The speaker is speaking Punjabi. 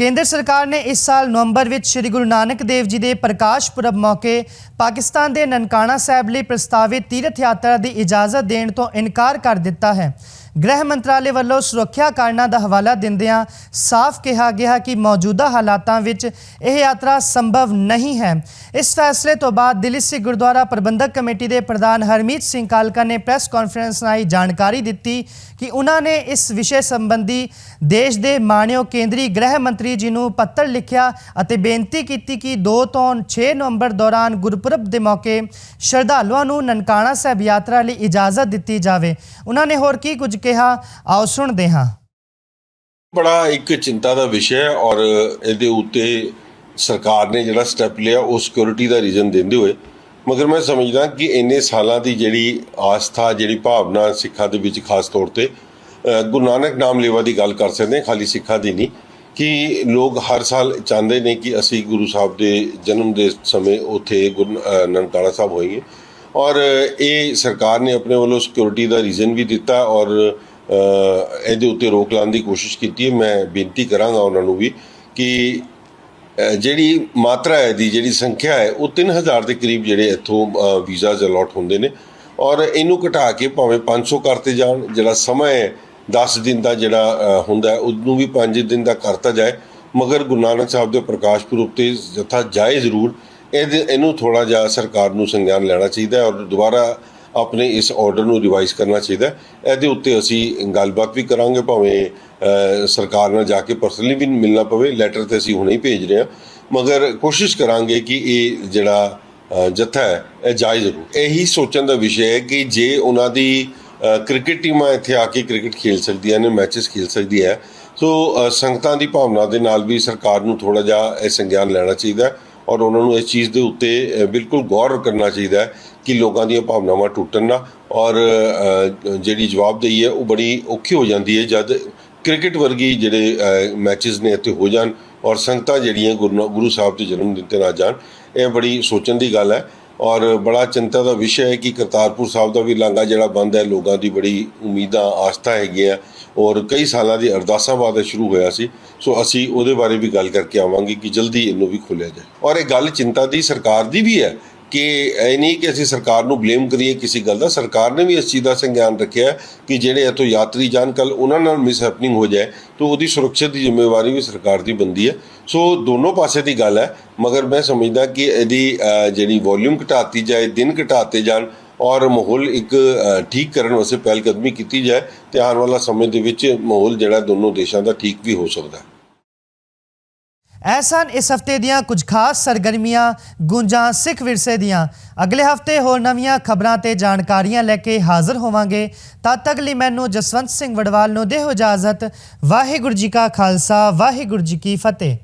ਕੇਂਦਰ ਸਰਕਾਰ ਨੇ ਇਸ ਸਾਲ ਨਵੰਬਰ ਵਿੱਚ ਸ੍ਰੀ ਗੁਰੂ ਨਾਨਕ ਦੇਵ ਜੀ ਦੇ ਪ੍ਰਕਾਸ਼ ਪੁਰਬ ਮੌਕੇ ਪਾਕਿਸਤਾਨ ਦੇ ਨਨਕਾਣਾ ਸਾਹਿਬ ਲਈ ਪ੍ਰਸਤਾਵਿਤ ਤੀਰਥ ਯਾਤਰਾ ਦੀ ਇਜਾਜ਼ਤ ਦੇਣ ਤੋਂ ਇਨਕਾਰ ਕਰ ਦਿੱਤਾ ਹੈ। ਗ੍ਰਹਿ ਮੰਤਰਾਲੇ ਵੱਲੋਂ ਸੁਰੱਖਿਆ ਕਾਰਨਾਂ ਦਾ ਹਵਾਲਾ ਦਿੰਦਿਆਂ ਸਾਫ਼ ਕਿਹਾ ਗਿਆ ਕਿ ਮੌਜੂਦਾ ਹਾਲਾਤਾਂ ਵਿੱਚ ਇਹ ਯਾਤਰਾ ਸੰਭਵ ਨਹੀਂ ਹੈ। ਇਸ ਫੈਸਲੇ ਤੋਂ ਬਾਅਦ ਦਿੱਲੀ ਸਿੱਖ ਗੁਰਦੁਆਰਾ ਪ੍ਰਬੰਧਕ ਕਮੇਟੀ ਦੇ ਪ੍ਰਧਾਨ ਹਰਮੀਤ ਸਿੰਘ ਕਾਲਕਾ ਨੇ ਪ੍ਰੈਸ ਕਾਨਫਰੰਸ ਰਾਹੀਂ ਜਾਣਕਾਰੀ ਦਿੱਤੀ ਕਿ ਉਹਨਾਂ ਨੇ ਇਸ ਵਿਸ਼ੇ ਸੰਬੰਧੀ ਦੇਸ਼ ਦੇ ਮਾਣਯੋਗ ਕੇਂਦਰੀ ਗ੍ਰਹਿ ਮੰਤਰੀ ਜੀ ਨੂੰ ਪੱਤਰ ਲਿਖਿਆ ਅਤੇ ਬੇਨਤੀ ਕੀਤੀ ਕਿ 2 ਤੋਂ 6 ਨਵੰਬਰ ਦੌਰਾਨ ਗੁਰਪੁਰਬ ਦੇ ਮੌਕੇ ਸ਼ਰਧਾਲੂਆਂ ਨੂੰ ਨਨਕਾਣਾ ਸਾਹਿਬ ਯਾਤਰਾ ਲਈ ਇਜਾਜ਼ਤ ਦਿੱਤੀ ਜਾਵੇ। ਉਹਨਾਂ ਨੇ ਹੋਰ ਕੀ ਕੁਝ ਕਿਹਾ ਆਓ ਸੁਣਦੇ ਹਾਂ। ਬੜਾ ਇੱਕ ਚਿੰਤਾ ਦਾ ਵਿਸ਼ਾ ਹੈ ਔਰ ਇਹਦੇ ਉੱਤੇ ਸਰਕਾਰ ਨੇ ਜਿਹੜਾ ਸਟੈਪ ਲਿਆ ਉਹ ਸਿਕਿਉਰਿਟੀ ਦਾ ਰੀਜ਼ਨ ਦਿੰਦੇ ਹੋਏ। ਮਗਰ ਮੈਂ ਸਮਝਦਾ ਕਿ ਇੰਨੇ ਸਾਲਾਂ ਦੀ ਜਿਹੜੀ ਆਸਥਾ ਜਿਹੜੀ ਭਾਵਨਾ ਸਿੱਖਾਂ ਦੇ ਵਿੱਚ ਖਾਸ ਤੌਰ ਤੇ ਗੁਰੂ ਨਾਨਕ ਨਾਮ ਲੇਵਾ ਦੀ ਗੱਲ ਕਰ ਸਕਦੇ ਹਾਂ ਖਾਲੀ ਸਿੱਖਾਂ ਦੀ ਨਹੀਂ ਕਿ ਲੋਕ ਹਰ ਸਾਲ ਚਾਹੁੰਦੇ ਨੇ ਕਿ ਅਸੀਂ ਗੁਰੂ ਸਾਹਿਬ ਦੇ ਜਨਮ ਦੇ ਸਮੇਂ ਉੱਥੇ ਗੁਰੂ ਅ, ਨਨਕਾਣਾ ਸਾਹਿਬ ਹੋਈਏ। ਔਰ ਇਹ ਸਰਕਾਰ ਨੇ ਆਪਣੇ ਵੱਲੋਂ ਸਿਕਿਉਰਿਟੀ ਦਾ ਰੀਜ਼ਨ ਵੀ ਦਿੱਤਾ ਔਰ ਇਹਦੇ ਉੱਤੇ ਰੋਕ ਲਾਉਣ ਦੀ ਕੋਸ਼ਿਸ਼ ਕੀਤੀ ਹੈ। ਮੈਂ ਬੇਨਤੀ ਕਰਾਂਗਾ ਉਹਨਾਂ ਨੂੰ ਵੀ ਕਿ ਜਿਹੜੀ ਮਾਤਰਾ ਹੈ ਦੀ ਜਿਹੜੀ ਸੰਖਿਆ ਹੈ, ਉਹ 3000 ਦੇ ਕਰੀਬ ਜਿਹੜੇ ਇੱਥੋਂ ਵੀਜ਼ਾਜ਼ ਅਲਾਟ ਹੁੰਦੇ ਨੇ ਔਰ ਇਹਨੂੰ ਘਟਾ ਕੇ ਭਾਵੇਂ 500 ਕਰਤੇ ਜਾਣ, ਜਿਹੜਾ ਸਮਾਂ ਹੈ 10 ਦਿਨ ਦਾ ਜਿਹੜਾ ਹੁੰਦਾ ਉਹਨੂੰ ਵੀ 5 ਦਿਨ ਦਾ ਕਰਤਾ ਜਾਏ। ਮਗਰ ਗੁਰੂ ਨਾਨਕ ਸਾਹਿਬ ਦੇ ਪ੍ਰਕਾਸ਼ ਪੁਰਬ ਤੇ ਜਥਾ ਜਾਏ ਜ਼ਰੂਰ। ਇਹਦੇ ਇਹਨੂੰ ਥੋੜਾ ਜਿਹਾ ਸਰਕਾਰ ਨੂੰ ਸੰਗਿਆਨ ਲੈਣਾ ਚਾਹੀਦਾ ਔਰ ਦੁਬਾਰਾ ਆਪਣੇ ਇਸ ਆਰਡਰ ਨੂੰ ਰਿਵਾਈਜ਼ ਕਰਨਾ ਚਾਹੀਦਾ ਇਹਦੇ ਉੱਤੇ ਅਸੀਂ ਗੱਲਬਾਤ ਵੀ ਕਰਾਂਗੇ ਭਾਵੇਂ ਸਰਕਾਰ ਨਾਲ ਜਾ ਕੇ ਪਰਸਨਲੀ ਵੀ ਮਿਲਣਾ ਪਵੇ ਲੈਟਰ ਤੇ ਅਸੀਂ ਹੁਣੇ ਹੀ ਭੇਜ ਰਹੇ ਹਾਂ। ਮਗਰ ਕੋਸ਼ਿਸ਼ ਕਰਾਂਗੇ ਕਿ ਇਹ ਜਿਹੜਾ ਅ, ਜਥਾ ਹੈ ਇਹ ਜਾਇਜ਼ ਜ਼ਰੂਰ ਇਹੀ ਸੋਚਣ ਦਾ ਵਿਸ਼ਾ ਹੈ ਕਿ ਜੇ ਉਹਨਾਂ ਦੀ ਕ੍ਰਿਕਟ ਟੀਮਾਂ ਇੱਥੇ ਆ ਕੇ ਕ੍ਰਿਕਟ ਖੇਲ ਸਕਦੀਆਂ ਨੇ ਮੈਚਸ ਖੇਲ ਸਕਦੀ ਹੈ ਸੋ ਸੰਗਤਾਂ ਦੀ ਭਾਵਨਾ ਦੇ ਨਾਲ ਵੀ ਸਰਕਾਰ ਨੂੰ ਥੋੜਾ ਜਿਹਾ ਇਹ ਸੰਗਿਆਨ ਲੈਣਾ ਚਾਹੀਦਾ ਔਰ ਉਹਨਾਂ ਨੂੰ ਇਸ ਚੀਜ਼ ਦੇ ਉੱਤੇ ਬਿਲਕੁਲ ਗੌਰ ਕਰਨਾ ਚਾਹੀਦਾ ਹੈ ਕਿ ਲੋਕਾਂ ਦੀਆਂ ਭਾਵਨਾਵਾਂ ਟੁੱਟਣ ਨਾ। ਔਰ ਜਿਹੜੀ ਜਵਾਬਦੇਹੀ ਹੈ, ਉਹ ਬੜੀ ਔਖੀ ਹੋ ਜਾਂਦੀ ਹੈ ਜਦ ਕ੍ਰਿਕਟ ਵਰਗੀ ਜਿਹੜੇ ਮੈਚਸ ਨੇ ਇੱਥੇ ਹੋ ਜਾਣ ਔਰ ਸੰਗਤਾਂ ਜਿਹੜੀਆਂ ਗੁਰੂ ਗੁਰੂ ਸਾਹਿਬ ਦੇ ਜਨਮ ਦਿਨ ਤੇ ਨਾ ਜਾਣ, ਇਹ ਬੜੀ ਸੋਚਣ ਦੀ ਗੱਲ ਹੈ। ਔਰ ਬੜਾ ਚਿੰਤਾ ਦਾ ਵਿਸ਼ਾ ਹੈ ਕਿ ਕਰਤਾਰਪੁਰ ਸਾਹਿਬ ਦਾ ਵੀ ਲਾਂਘਾ ਜਿਹੜਾ ਬੰਦ ਹੈ, ਲੋਕਾਂ ਦੀ ਬੜੀ ਉਮੀਦਾਂ, ਆਸਥਾ ਹੈਗੀਆਂ ਔਰ ਕਈ ਸਾਲਾਂ ਦੀ ਅਰਦਾਸਾਂ ਬਾਅਦ ਸ਼ੁਰੂ ਹੋਇਆ ਸੀ। ਸੋ ਅਸੀਂ ਉਹਦੇ ਬਾਰੇ ਵੀ ਗੱਲ ਕਰਕੇ ਆਵਾਂਗੇ ਕਿ ਜਲਦੀ ਇਹਨੂੰ ਵੀ ਖੋਲ੍ਹਿਆ ਜਾਏ। ਔਰ ਇਹ ਗੱਲ ਚਿੰਤਾ ਦੀ ਸਰਕਾਰ ਦੀ ਵੀ ਹੈ ਕਿ ਇਹ ਨਹੀਂ ਕਿ ਅਸੀਂ ਸਰਕਾਰ ਨੂੰ ਬਲੇਮ ਕਰੀਏ ਕਿਸੇ ਗੱਲ ਦਾ, ਸਰਕਾਰ ਨੇ ਵੀ ਇਸ ਚੀਜ਼ ਦਾ ਸੰਗਿਆਨ ਰੱਖਿਆ ਕਿ ਜਿਹੜੇ ਇੱਥੋਂ ਯਾਤਰੀ ਜਾਣ ਕੱਲ ਉਹਨਾਂ ਨਾਲ ਮਿਸਹੈਪਨਿੰਗ ਹੋ ਜਾਏ, ਤਾਂ ਉਹਦੀ ਸੁਰੱਖਿਆ ਦੀ ਜ਼ਿੰਮੇਵਾਰੀ ਵੀ ਸਰਕਾਰ ਦੀ ਬੰਦੀ ਹੈ। ਸੋ ਦੋਨੋਂ ਪਾਸੇ ਦੀ ਗੱਲ ਹੈ, ਮਗਰ ਮੈਂ ਸਮਝਦਾ ਕਿ ਇਹਦੀ ਜਿਹੜੀ ਵੋਲਿਊਮ ਘਟਾਤੀ ਜਾਏ, ਦਿਨ ਘਟਾਤੇ ਜਾਣ ਔਰ ਮਾਹੌਲ ਇੱਕ ਠੀਕ ਕਰਨ ਵਾਸਤੇ ਪਹਿਲ ਕਦਮੀ ਕੀਤੀ ਜਾਏ, ਤੇ ਆਉਣ ਵਾਲਾ ਸਮੇਂ ਦੇ ਵਿੱਚ ਮਾਹੌਲ ਜਿਹੜਾ ਦੋਨੋਂ ਦੇਸ਼ਾਂ ਦਾ ਠੀਕ ਵੀ ਹੋ ਸਕਦਾ ਹੈ। ਇਹ ਸਨ ਇਸ ਹਫ਼ਤੇ ਦੀਆਂ ਕੁਝ ਖਾਸ ਸਰਗਰਮੀਆਂ, ਗੁੰਜਾਂ, ਸਿੱਖ ਵਿਰਸੇ ਦੀਆਂ। ਅਗਲੇ ਹਫ਼ਤੇ ਹੋਰ ਨਵੀਆਂ ਖਬਰਾਂ ਤੇ ਜਾਣਕਾਰੀਆਂ ਲੈ ਕੇ ਹਾਜ਼ਰ ਹੋਵਾਂਗੇ। ਤਦ ਤੱਕ ਲਈ ਮੈਨੂੰ ਜਸਵੰਤ ਸਿੰਘ ਵੜਵਾਲ ਨੂੰ ਦਿਓ ਇਜਾਜ਼ਤ। ਵਾਹਿਗੁਰੂ ਜੀ ਕਾ ਖਾਲਸਾ, ਵਾਹਿਗੁਰੂ ਜੀ ਕੀ ਫਤਿਹ।